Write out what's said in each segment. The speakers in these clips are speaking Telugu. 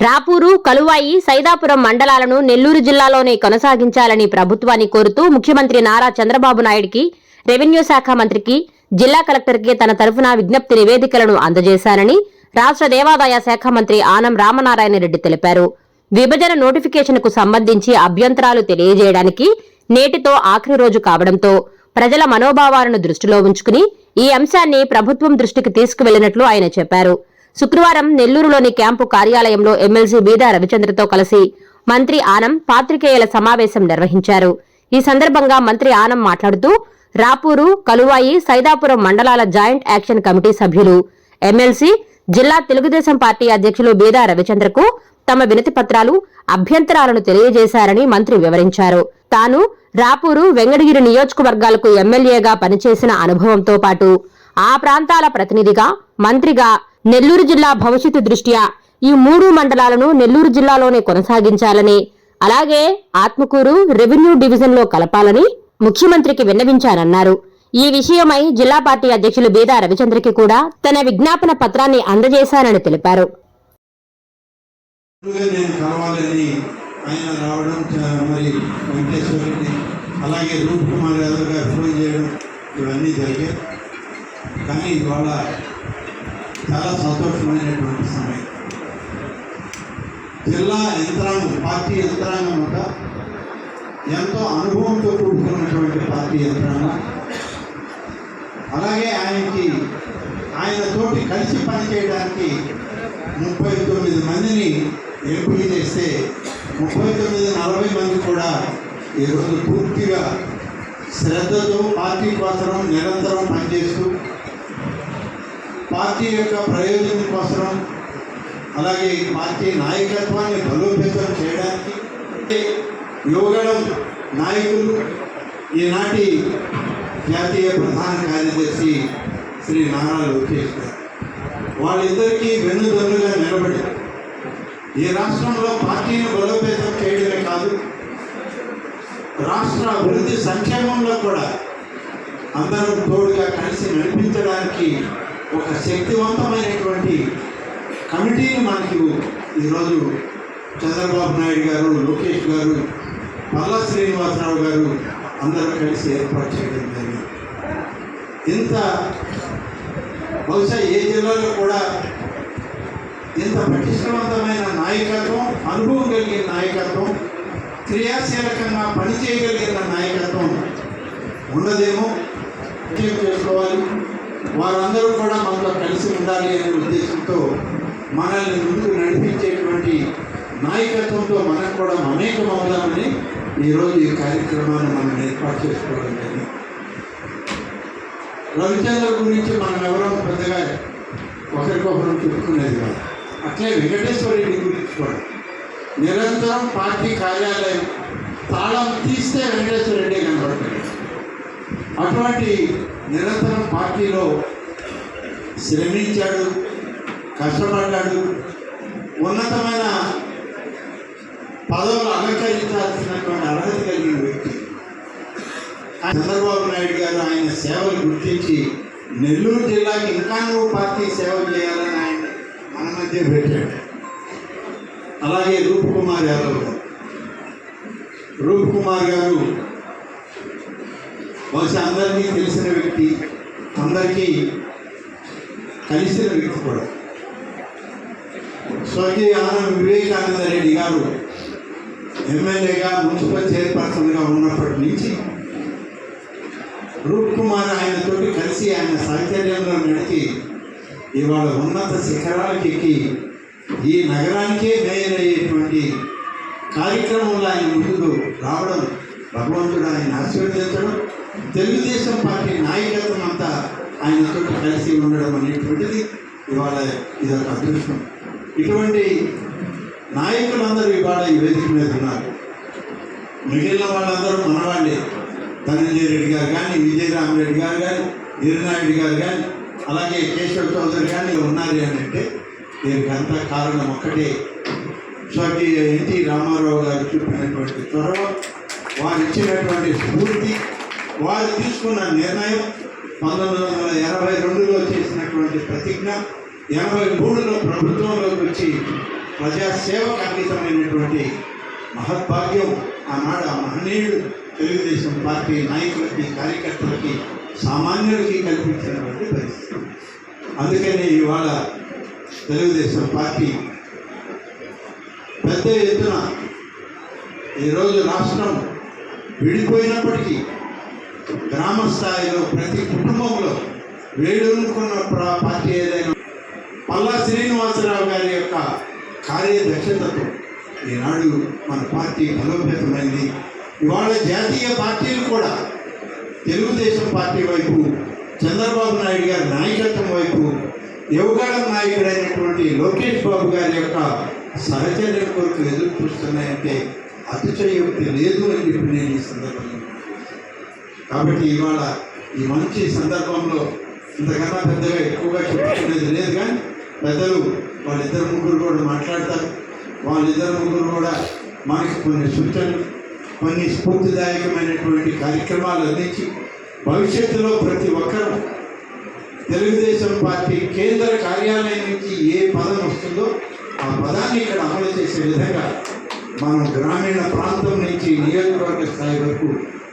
రాపూరు కలువాయి సైదాపురం మండలాలను నెల్లూరు జిల్లాలోనే కొనసాగించాలని ప్రభుత్వాన్ని కోరుతూ ముఖ్యమంత్రి నారా చంద్రబాబు నాయుడికి రెవెన్యూ శాఖ మంత్రికి జిల్లా కలెక్టర్కి తన తరఫున విజ్ఞప్తి నివేదికలను అందజేశానని రాష్ట్ర దేవాదాయ శాఖ మంత్రి ఆనం రామనారాయణ రెడ్డి తెలిపారు. విభజన నోటిఫికేషన్కు సంబంధించి అభ్యంతరాలు తెలియజేయడానికి నేటితో ఆఖరి రోజు కావడంతో ప్రజల మనోభావాలను దృష్టిలో ఉంచుకుని ఈ అంశాన్ని ప్రభుత్వం దృష్టికి తీసుకువెళ్ళినట్లు ఆయన చెప్పారు. శుక్రవారం నెల్లూరులోని క్యాంపు కార్యాలయంలో ఎమ్మెల్సీ బీదా రవిచంద్రతో కలిసి మంత్రి ఆనం పాత్రికేయుల సమావేశం నిర్వహించారు. ఈ సందర్భంగా మంత్రి ఆనం మాట్లాడుతూ రాపూరు కలువాయి సైదాపురం మండలాల జాయింట్ యాక్షన్ కమిటీ సభ్యులు ఎమ్మెల్సీ జిల్లా తెలుగుదేశం పార్టీ అధ్యక్షులు బీదా రవిచంద్రకు తమ వినతి పత్రాలు అభ్యంతరాలను తెలియజేశారని మంత్రి వివరించారు. తాను రాపూరు వెంగడగిరి నియోజకవర్గాలకు ఎమ్మెల్యేగా పనిచేసిన అనుభవంతో పాటు ఆ ప్రాంతాల ప్రతినిధిగా మంత్రిగా నెల్లూరు జిల్లా భవిష్యత్తు దృష్ట్యా ఈ మూడు మండలాలను నెల్లూరు జిల్లాలోనే కొనసాగించాలని అలాగే ఆత్మకూరు రెవెన్యూ డివిజన్లో కలపాలని ముఖ్యమంత్రికి విన్నవించారన్నారు. ఈ విషయమై జిల్లా పార్టీ అధ్యక్షులు బీదా రవిచంద్రకి కూడా తన విజ్ఞాపన పత్రాన్ని అందజేశారని తెలిపారు. అలాగే రూప్ కుమార్ యాదవ్ గారు ఫోన్ చేయడం ఇవన్నీ జరిగాయి. కానీ ఇవాళ చాలా సంతోషమైనటువంటి సమయం. జిల్లా యంత్రాంగం పార్టీ యంత్రాంగం ఒక ఎంతో అనుభవంతో కూడుకున్నటువంటి పార్టీ యంత్రాంగం. అలాగే ఆయనకి ఆయనతోటి కలిసి పనిచేయడానికి ముప్పై తొమ్మిది మందిని ఎంపిక చేస్తే ముప్పై తొమ్మిది నలభై మంది కూడా ఈరోజు పూర్తిగా శ్రద్ధతో పార్టీ కోసం నిరంతరం పనిచేస్తూ పార్టీ యొక్క ప్రయోజనం కోసం అలాగే పార్టీ నాయకత్వాన్ని బలోపేతం చేయడానికి యువగడం నాయకులు ఈనాటి జాతీయ ప్రధాన కార్యదర్శి శ్రీ నారా లోకేష్ గారు. వాళ్ళిద్దరికీ వెన్నుదన్నుగా నిలబడి ఈ రాష్ట్రంలో పార్టీని బలోపేతం చేయడమే కాదు రాష్ట్ర అభివృద్ధి సంక్షేమంలో కూడా అందరం తోడుగా కలిసి నడిపించడానికి ఒక శక్తివంతమైనటువంటి కమిటీని మనకి ఈరోజు చంద్రబాబు నాయుడు గారు లోకేష్ గారు పల్లా శ్రీనివాసరావు గారు అందరూ కలిసి ఏర్పాటు చేయడం జరిగింది. ఇంత బహుశా ఏ జిల్లాలో కూడా ఇంత పటిష్టవంతమైన నాయకత్వం అనుభవం కలిగిన నాయకత్వం క్రియాశీలకంగా పనిచేయగలిగిన నాయకత్వం ఉన్నదేమో చేసుకోవాలి. వారందరూ కూడా మనతో కలిసి ఉండాలి అనే ఉద్దేశంతో మనల్ని ముందుకు నడిపించేటువంటి నాయకత్వంతో మనం కూడా మమేకం అవుదామని ఈరోజు ఈ కార్యక్రమాన్ని మనం ఏర్పాటు చేసుకోవడం జరిగింది. రవిచంద్ర గురించి మనం ఎవరో పెద్దగా ఒకరికొకరు చెప్పుకునేది కాదు. అట్లే వెంకటేశ్వర రెడ్డి గురించి కూడా. నిరంతరం పార్టీ కార్యాలయం తాళం తీస్తే వెంకటేశ్వర రెడ్డి కనబడతాడు. అటువంటి నిరంతరం పార్టీలో శ్రమించాడు కష్టపడ్డాడు. ఉన్నతమైన పదవులు అలంకరించాల్సినటువంటి అర్హత కలిగిన వ్యక్తి. చంద్రబాబు నాయుడు గారు ఆయన సేవలు గుర్తించి నెల్లూరు జిల్లాకి ఇంకా నువ్వు పార్టీ సేవ చేయాలని ఆయన మన మధ్య పెట్టాడు. అలాగే రూప్ కుమార్ యాదవ్ గారు. రూప్ కుమార్ గారు బహుశా అందరికీ తెలిసిన వ్యక్తి అందరికీ కలిసిన వ్యక్తి కూడా. స్వర్గీయ ఆనంద్ వివేకానంద రెడ్డి గారు ఎమ్మెల్యేగా మున్సిపల్ చైర్పర్సన్గా ఉన్నప్పటి నుంచి రూప్ కుమార్ ఆయనతోటి కలిసి ఆయన సాహచర్యంలో నడిచి ఇవాళ ఉన్నత శిఖరాలకు ఎక్కి ఈ నగరానికే మేయర్ అయ్యేటువంటి కార్యక్రమంలో ఆయన ముందుకు రావడం భగవంతుడు ఆయన ఆశీర్వదించడం తెలుగుదేశం పార్టీ నాయకత్వం అంతా ఆయనతో కలిసి ఉండడం అనేటువంటిది ఇవాళ ఇదొక అదృష్టం. ఇటువంటి నాయకులందరూ ఇవాళ ఈ వేదిక మీద ఉన్నారు. మిగిలిన వాళ్ళందరూ మనవాళ్ళే. ధనంజయ రెడ్డి గారు కానీ విజయరామరెడ్డి గారు కానీ వీరనాయుడు గారు కానీ అలాగే కేశవ చౌదరి కానీ ఉన్నారు అని అంటే దీనికంతా కారణం ఒక్కటే. స్వర్గీయ ఎన్టీ రామారావు గారు చూపినటువంటి చొరవ వారు ఇచ్చినటువంటి స్ఫూర్తి వారు తీసుకున్న నిర్ణయం పంతొమ్మిది వందల ఎనభై రెండులో చేసినటువంటి ప్రతిజ్ఞ ఎనభై మూడులో ప్రభుత్వంలోకి వచ్చి ప్రజాసేవకు అంకితమైనటువంటి మహద్భాగ్యం ఆనాడు ఆ మహనీయుడు తెలుగుదేశం పార్టీ నాయకులకి కార్యకర్తలకి సామాన్యులకి కల్పించినటువంటి పరిస్థితి. అందుకని ఇవాళ తెలుగుదేశం పార్టీ పెద్ద ఎత్తున ఈరోజు రాష్ట్రం విడిపోయినప్పటికీ గ్రామ స్థాయిలో ప్రతి కుటుంబంలో వేడుకున్న పార్టీ ఏదైనా పల్లా శ్రీనివాసరావు గారి యొక్క కార్యదక్షతతో ఈనాడు మన పార్టీ బలోపేతమైంది. ఇవాళ జాతీయ పార్టీలు కూడా తెలుగుదేశం పార్టీ వైపు చంద్రబాబు నాయుడు గారి నాయకత్వం వైపు యువగాళం నాయకుడైనటువంటి లోకేష్ బాబు గారి యొక్క సహచర్యం కొరకు ఎదురు చూస్తున్నాయంటే అతిశయోక్తి లేదు అని చెప్పి నేను ఈ సందర్భంగా కాబట్టి ఇవాళ ఈ మంచి సందర్భంలో ఇంతకన్నా పెద్దగా ఎక్కువగా చెప్పుకునేది లేదు కానీ పెద్దలు వాళ్ళిద్దరు ముగ్గురు కూడా మాట్లాడతారు. వాళ్ళిద్దరు ముగ్గురు కూడా మనకి కొన్ని సూచనలు కొన్ని స్ఫూర్తిదాయకమైనటువంటి కార్యక్రమాలు అందించి భవిష్యత్తులో ప్రతి ఒక్కరూ తెలుగుదేశం పార్టీ కేంద్ర కార్యాలయం నుంచి ఏ పదం వస్తుందో ఆ పదాన్ని ఇక్కడ అమలు చేసే విధంగా మనం గ్రామీణ ప్రాంతం నుంచి నియోజకవర్గ స్థాయి వరకు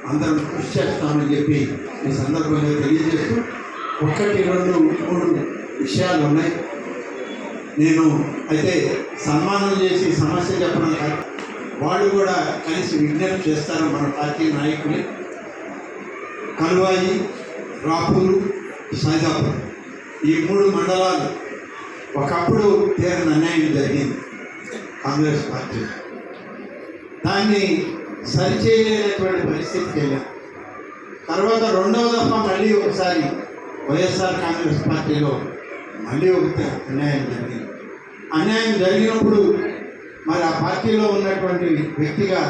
అందరం కృషి చేస్తామని చెప్పి ఈ సందర్భంగా తెలియజేస్తూ ఒక్కటి రెండు మూడు విషయాలు ఉన్నాయి. నేను అయితే సన్మానం చేసి సమస్య చెప్పడం కాదు. వాళ్ళు కూడా కలిసి విజ్ఞప్తి చేస్తారు మన పార్టీ నాయకులు. కలువాయి రాపూరు సైదాపూర్ ఈ మూడు మండలాలు ఒకప్పుడు తీరని అన్యాయం జరిగింది కాంగ్రెస్ పార్టీ దాన్ని సరిచేయలేనటువంటి పరిస్థితికి వెళ్ళాం. తర్వాత రెండవ దఫ మళ్ళీ ఒకసారి వైఎస్ఆర్ కాంగ్రెస్ పార్టీలో మళ్ళీ ఒక అన్యాయం జరిగింది. అన్యాయం జరిగినప్పుడు మరి ఆ పార్టీలో ఉన్నటువంటి వ్యక్తిగా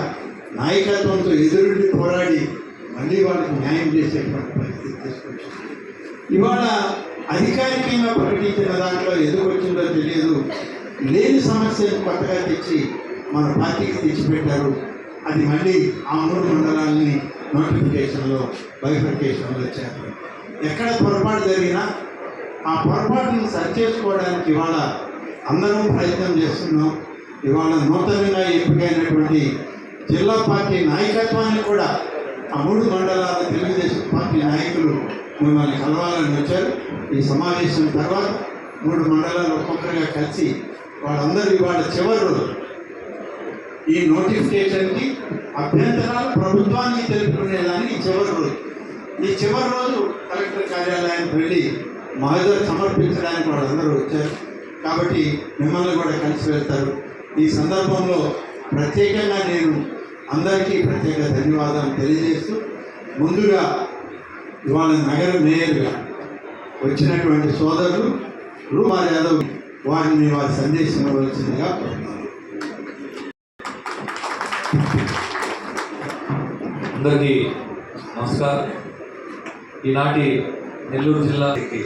నాయకత్వంతో ఎదురుడి పోరాడి మళ్ళీ వాళ్ళకి న్యాయం చేసేటువంటి పరిస్థితి తీసుకొచ్చింది ఇవాళ అధికారికంగా ప్రకటించిన దాంట్లో ఎందుకు వచ్చిందో తెలియదు. లేని సమస్యను కొత్తగా తెచ్చి మన పార్టీకి తెచ్చిపెట్టారు. అది మళ్ళీ ఆ మూడు మండలాల్ని నోటిఫికేషన్లో బైఫర్కేషన్లో వచ్చారు ఎక్కడ పొరపాటు జరిగినా ఆ పొరపాటును సరిచేసుకోవడానికి ఇవాళ అందరం ప్రయత్నం చేస్తున్నాం. ఇవాళ నూతనంగా ఎంపికైనటువంటి జిల్లా పార్టీ నాయకత్వాన్ని కూడా ఆ మూడు మండలాల తెలుగుదేశం పార్టీ నాయకులు మిమ్మల్ని కలవాలని వచ్చారు. ఈ సమావేశం తర్వాత మూడు మండలాలు ఒక్కొక్కరిగా కలిసి వాళ్ళందరూ ఇవాళ చివరి రోజు. ఈ నోటిఫికేషన్కి అభ్యంతరాలు ప్రభుత్వాన్ని తెలుపుకునేదానికి ఈ చివరి రోజు. ఈ చివరి రోజు కలెక్టర్ కార్యాలయానికి వెళ్ళి మహజర్ సమర్పించడానికి వాళ్ళందరూ వచ్చారు. కాబట్టి మిమ్మల్ని కూడా కలిసి వెళ్తారు. ఈ సందర్భంలో ప్రత్యేకంగా నేను అందరికీ ప్రత్యేక ధన్యవాదాలు తెలియజేస్తూ ముందుగా ఇవాళ నగర మేయర్గా వచ్చినటువంటి సోదరులు రూపాల్ యాదవ్ వారిని వారి సందేశం ఇవ్వవలసిందిగా కోరుతున్నాను. అందరికీ నమస్కారం. ఈనాటి నెల్లూరు జిల్లాకి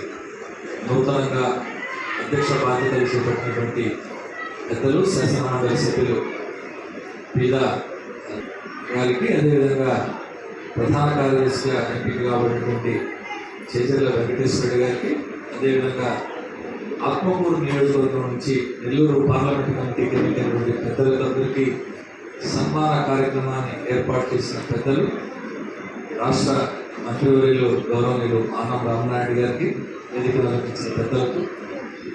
నూతనంగా అధ్యక్ష బాధ్యతలు చేపట్టినటువంటి పెద్దలు శాసనమండలి సభ్యులు పీద గారికి అదేవిధంగా ప్రధాన కార్యదర్శిగా ఎంపిక కాబట్టినటువంటి చేజర్ల వెంకటేశ్వరుడు గారికి అదేవిధంగా ఆత్మకూరు నియోజకవర్గం నుంచి నెల్లూరు పార్లమెంట్ కమిటీకి వెళ్ళినటువంటి పెద్దలందరికీ సన్మాన కార్యక్రమాన్ని ఏర్పాటు చేసిన పెద్దలు రాష్ట్ర మంత్రివర్యులు గౌరవనీయులు ఆనం రామనాయుడు గారికి వేదిక పెద్దలకు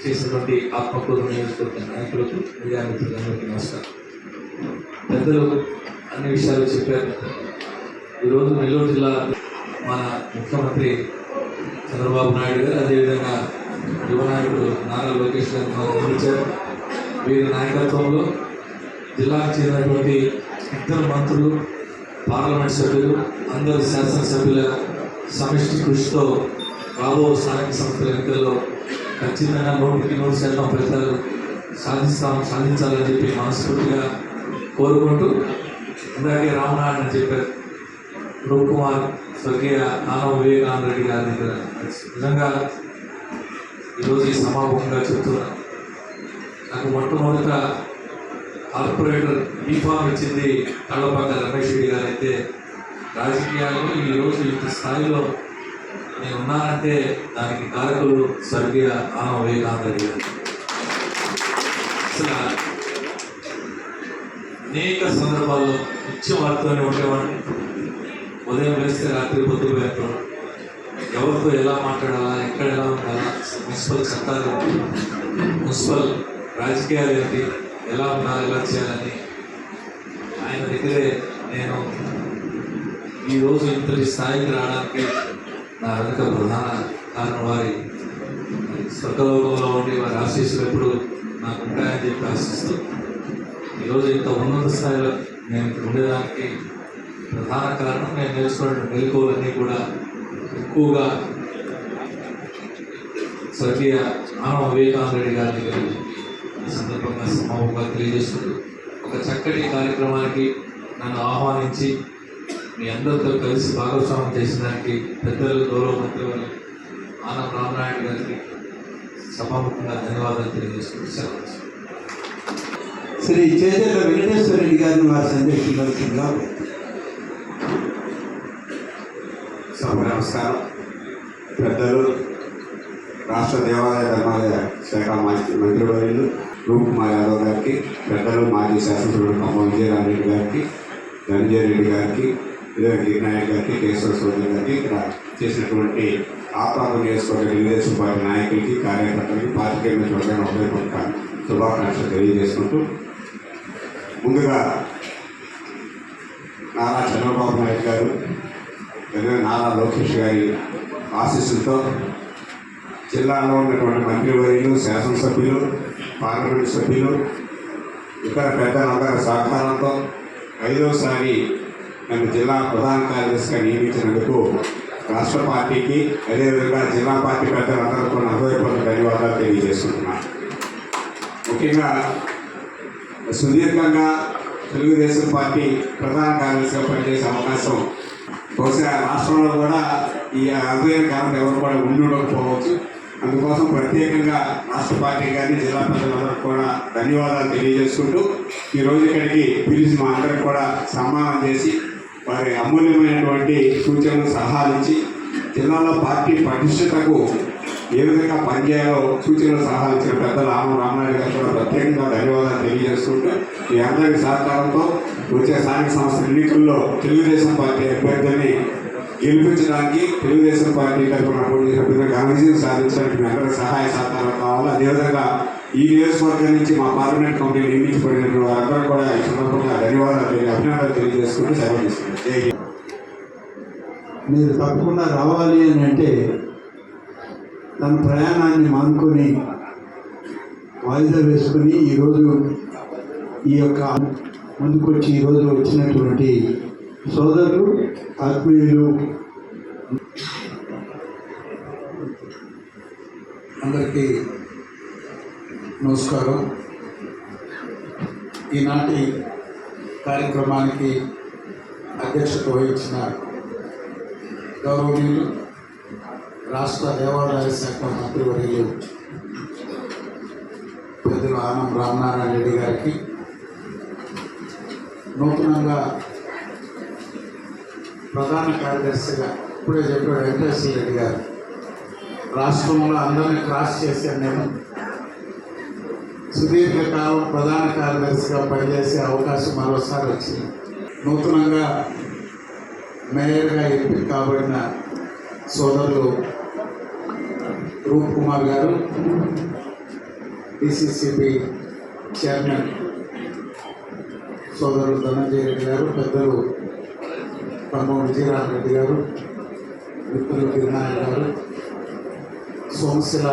చేసినటువంటి ఆత్మకూరు నియోజకవర్గ నాయకులకు మీడియామిత్రులందరికీ నమస్కారం. పెద్దలు అన్ని విషయాలు చెప్పారు. ఈరోజు నెల్లూరు జిల్లా మన ముఖ్యమంత్రి చంద్రబాబు నాయుడు గారు అదేవిధంగా యువనాయకుడు నారా లోకేష్ గారు మనకు వీరి నాయకత్వంలో జిల్లాకు చెందినటువంటి ఇద్దరు మంత్రులు పార్లమెంట్ సభ్యులు అందరు శాసనసభ్యుల సమిష్టి కృషితో రాబో స్థానిక సంస్థల ఎన్నికల్లో ఖచ్చితంగా నూటికి నూరు శాతం ఫలితాలు సాధిస్తాం సాధించాలని చెప్పి మనస్ఫూర్తిగా కోరుకుంటూ ఇందాకే రామనారాయణ అని చెప్పారు. రూప్ కుమార్ స్వర్గీయ ఆనవ వివేకానంద రెడ్డి గారి దగ్గర నిజంగా ఈరోజు ఈ సమాపంగా చెప్తున్నా. నాకు మొట్టమొదట కార్పొరేటర్ బీఫామ్ ఇచ్చింది కళ్ళపాక రమేష్ రెడ్డి గారు అయితే రాజకీయాల్లో ఈరోజు ఇంత స్థాయిలో నేను ఉన్నానంటే దానికి కారకులు స్వర్గీయ ఆమ వివేకానంద గారు. అసలు అనేక సందర్భాల్లో నిత్యం వారితోనే ఉండేవాడిని ఉదయం వేస్తే రాత్రి పొద్దుపోయేంతో ఎవరితో ఎలా మాట్లాడాలా ఎక్కడ ఎలా ఉండాలా మున్సిపల్ చట్టాలు మున్సిపల్ రాజకీయాలు ఏంటి ఎలా ఉండాలి ఎలా చేయాలని? ఆయన దగ్గరే నేను ఈరోజు ఇంతటి స్థాయికి రావడానికి నా వెనుక ప్రధాన కారణం వారి స్వర్గలోకంలో ఉండి వారి ఆశీస్సులు ఎప్పుడు నాకు ఉంటాయని చెప్పి ఆశిస్తూ ఈరోజు ఇంత ఉన్నత స్థాయిలో నేను ఇక్కడ ఉండేదానికి ప్రధాన కారణం నేను నేర్చుకున్న మెలకువలన్నీ కూడా ఎక్కువగా స్వర్గీయ మానవ వివేకానంద రెడ్డి గారి దగ్గర ఈ సందర్భంగా సమాపంగా తెలియజేసుకుంటూ ఒక చక్కటి కార్యక్రమానికి నన్ను ఆహ్వానించి మీ అందరితో కలిసి భాగస్వామ్యం చేసిన దానికి పెద్దలు గౌరవ మంత్రివర్యులు ఆనం రామనాయుడు గారికి సభాముఖంగా ధన్యవాదాలు తెలియజేసుకుంటూ సెలవు. శ్రీ చేజర్ల వెంకటేశ్వర రెడ్డి గారిని వారి సందేశించవలసిందిగా సభ నమస్కారం పెద్దలు రాష్ట్ర దేవాలయ ధర్మాలయ శాఖ మంత్రి మంత్రివర్యులు రూప్ యాదవ్ గారికి పెద్దలు మాజీ శాసనసభ్యుడు ఖమ్మం విజయరామరెడ్డి గారికి ధనంజయ రెడ్డి గారికి గిరినాయక్ గారికి కేశవ సోదరి గారికి ఇక్కడ చేసినటువంటి ఆత్మాకు నియోజకవర్గ తెలుగుదేశం పార్టీ నాయకులకి కార్యకర్తలకి పార్టీ చూడగానే ఉపయోగపడతాను శుభాకాంక్షలు తెలియజేసుకుంటూ ముందుగా నారా చంద్రబాబు నాయుడు గారు అలాగే నారా లోకేష్ గారి ఆశీస్సులతో జిల్లాలో ఉన్నటువంటి మంత్రివర్యులు శాసనసభ్యులు పార్లమెంట్ సభ్యులు ఇతర పెద్దలందరి సహకారంతో ఐదోసారి నన్ను జిల్లా ప్రధాన కార్యదర్శిగా నియమించినందుకు రాష్ట్ర పార్టీకి అదేవిధంగా జిల్లా పార్టీ పెద్దలందరూ నా హృదయపూర్వక ధన్యవాదాలు తెలియజేస్తున్నాను ముఖ్యంగా సుదీర్ఘంగా తెలుగుదేశం పార్టీ ప్రధాన కార్యదర్శిగా పనిచేసే అవకాశం బహుశా రాష్ట్రంలో కూడా ఈ అరుదైన కారణం ఎవరు కూడా ఉండి ఉండకపోవచ్చు. అందుకోసం ప్రత్యేకంగా రాష్ట్ర పార్టీ కానీ జిల్లా ప్రజలందరికీ కూడా ధన్యవాదాలు తెలియజేసుకుంటూ ఈరోజు ఇక్కడికి పిలిచి మా అందరికి కూడా సన్మానం చేసి వారి అమూల్యమైనటువంటి సూచనలు సలహాలు ఇచ్చి జిల్లాలో పార్టీ పటిష్టతకు ఏ విధంగా పనిచేయాలో సూచనలు సలహాలు ఇచ్చిన పెద్దలు ఆమె రామనాయుడు గారు కూడా ప్రత్యేకంగా ధన్యవాదాలు తెలియజేసుకుంటూ మీ అందరి సహకారంతో వచ్చే స్థానిక సంస్థల ఎన్నికల్లో తెలుగుదేశం పార్టీ అభ్యర్థిని గెలిపించడానికి తెలుగుదేశం పార్టీ తరఫున పోటీ సభ్యులు ఘన సాధించడానికి మీ అందరి సహాయ సహకారాలు కావాలి. అదేవిధంగా ఈ నియోజకవర్గం నుంచి మా పార్లమెంట్ కమిటీ నియమించబడిన వారందరూ కూడా ఈ సందర్భంగా ధన్యవాదాలు అభినందనలు తెలియజేసుకుంటూ సెలవు తీసుకుంటాం. మీరు తప్పకుండా రావాలి అని అంటే తన ప్రయాణాన్ని మానుకొని వాయిదా వేసుకుని ఈరోజు ఈ యొక్క ముందుకొచ్చి ఈరోజు వచ్చినటువంటి సోదరులు ఆత్మీయులు అందరికీ నమస్కారం. ఈనాటి కార్యక్రమానికి అధ్యక్షత వహించిన గౌరవనీయులు రాష్ట్ర దేవాదాయ శాఖ మంత్రివర్యులు పెద్దలు ఆనం రామనారాయణ రెడ్డి గారికి. నూతనంగా ప్రధాన కార్యదర్శిగా ఇప్పుడే చెప్పాడు వెంకటేశ్వర రెడ్డి గారు. రాష్ట్రంలో అందరినీ క్రాస్ చేశాను నేను. సుదీర్ఘకాలం ప్రధాన కార్యదర్శిగా పనిచేసే అవకాశం మరోసారి వచ్చింది. నూతనంగా మేయర్గా ఎంపిక కాబడిన సోదరులు రూప్ కుమార్ గారు డిసిసిబి చైర్మన్ సోదరులు ధనంజయ రెడ్డి గారు పెద్దలు ఖమ్మం విజయరామరెడ్డి గారు విప్పుల గిరినాయక్ గారు సోమశిల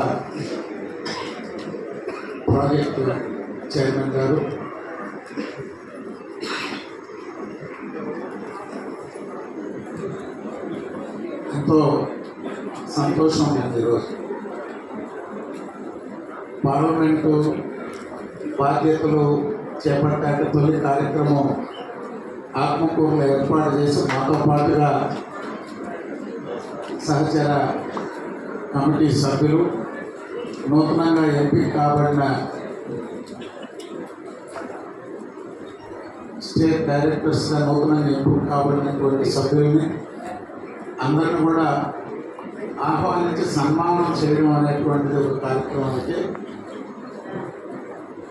ప్రాజెక్టు చైర్మన్ గారు ఎంతో సంతోషం ఉంది ఈరోజు. పార్లమెంటు బాధ్యతలు చేపట్టాక తొలి కార్యక్రమం ఆత్మకూరులో ఏర్పాటు చేసి మాతో పాటుగా సహచర కమిటీ సభ్యులు నూతనంగా ఎంపిక కాబడిన స్టేట్ డైరెక్టర్స్గా నూతనంగా ఎంపిక కాబడినటువంటి సభ్యుల్ని అందరిని కూడా ఆహ్వానించి సన్మానం చేయడం అనేటువంటిది ఒక కార్యక్రమం అయితే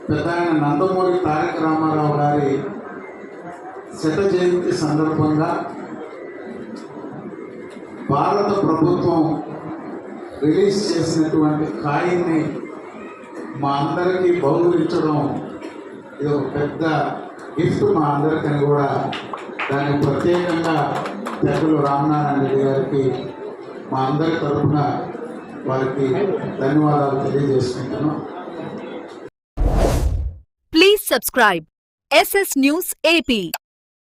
పెద్ద ఆయన నందమూరి తారక రామారావు గారి శత జయంతి సందర్భంగా భారత ప్రభుత్వం రిలీజ్ చేసినటువంటి కాయిన్ని మా అందరికీ బహుకరించడం ఇది ఒక పెద్ద గిఫ్ట్ మా అందరికని కూడా దానికి ప్రత్యేకంగా పెద్దలు రామనారాయణ రెడ్డి గారికి మా అందరి తరఫున వారికి ధన్యవాదాలు తెలియజేసుకుంటున్నాం please subscribe SS news AP